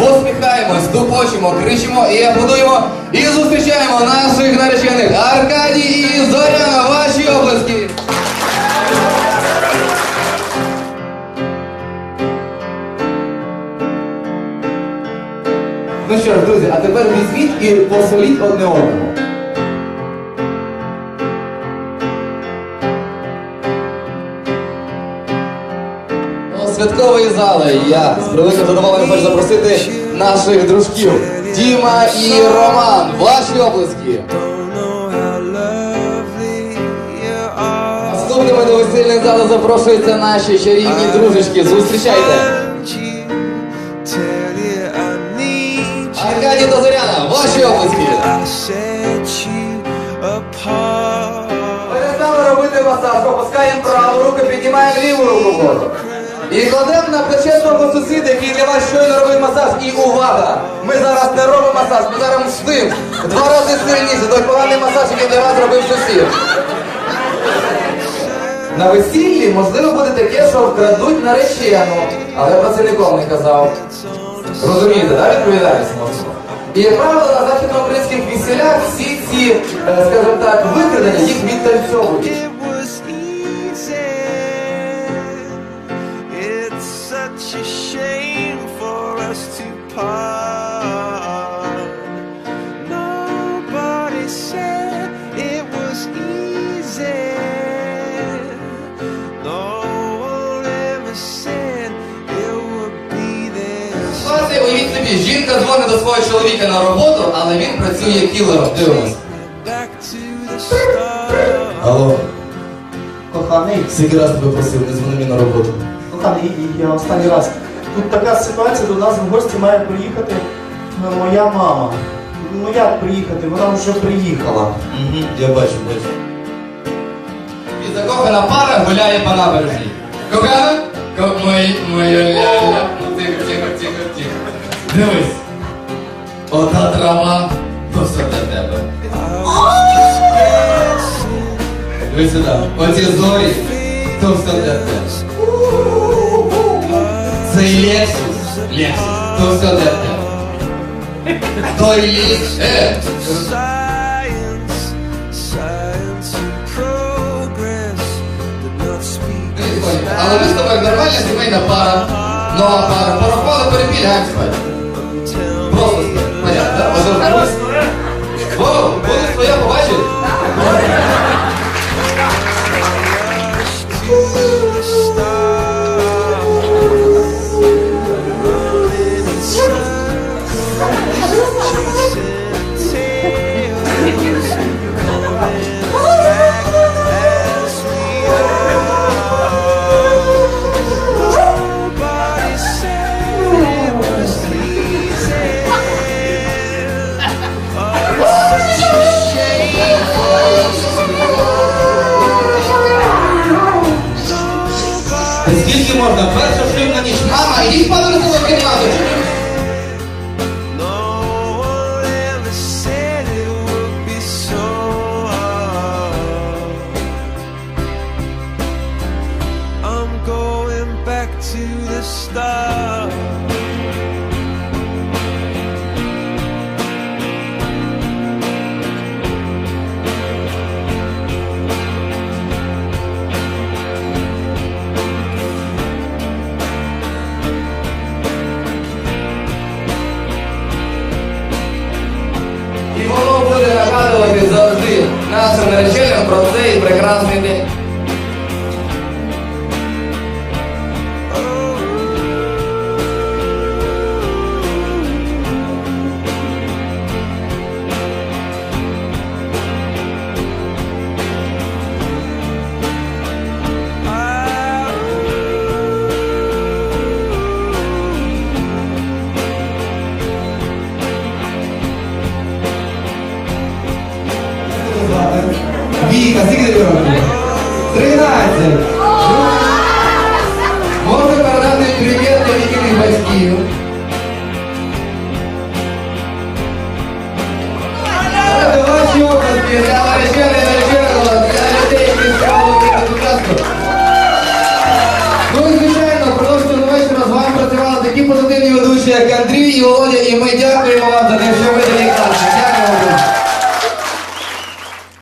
посміхаємось, тупочимо, кричимо і аплодуємо. І зустрічаємо наших наречених Аркадій і Зоряна. Ваші області. Ну що ж, друзі, а тепер візьміть і посоліть одне одному. Святкової зали я з превеликим задоволенням хочу запросити наших дружків Діма і Роман. Ваші are. Наступними до весільної зали запрошуються наші чарівні дружечки. Зустрічайте. Аркадій та Зоряна, ваші apart. Перестали робити масаж, опускаємо праву руку, піднімаємо ліву руку. І кладемо на плече свого сусіда, який для вас щойно робив масаж. І увага! Ми зараз не робимо масаж, ми зараз мстим. Два рази сильніше, той поганий масаж, який для вас робив сусід. На весіллі можливо буде таке, що вкрадуть наречену, але про це нікому не казав. Розумієте, да, відповідальність можливо? І як правило, на західноукраїнських весілях всі ці, е, скажімо так, викрадення їх відтанцьовують. Such a shame for us to part. Nobody said it was easy. No one ever said it would be this. Ситуація, уявіть собі, жінка дзвонить до свого чоловіка на роботу, але він працює кілером. Дивимось. Back to the start. Алло, Коханий, скільки раз тебе просив, не дзвони мені на роботу. Коханий, і- і я останній раз. Тут така ситуація, до нас в гості має приїхати е, моя мама. Ну як приїхати? Вона вже приїхала. Угу, я бачу, бачу. І закохана пара гуляє по набережній. Кохана? Ко- Мой, моя ляля. Тихо, тихо, тихо, тихо. Дивись. Ота трава, то все для тебе. Дивись сюди. Оці зорі, то все для тебе. Science, science and progress did not speak Дивись, Коля, Але ми з тобою нормальна сімейна пара. Нова пара. Порахували перепіль, як спать. Просто. Понятно, Скільки можна? Перша шлюбна ніч. Мама, ідіть спати на свою кімнату. No one ever нашим нареченим про цей прекрасний день. друзі. Можна передати привіт до рідних батьків. Ну і звичайно, впродовж ну, з вами працювали такі позитивні ведучі, як Андрій і Володя, і ми дякуємо вам за те, що ви до них Дякуємо вам.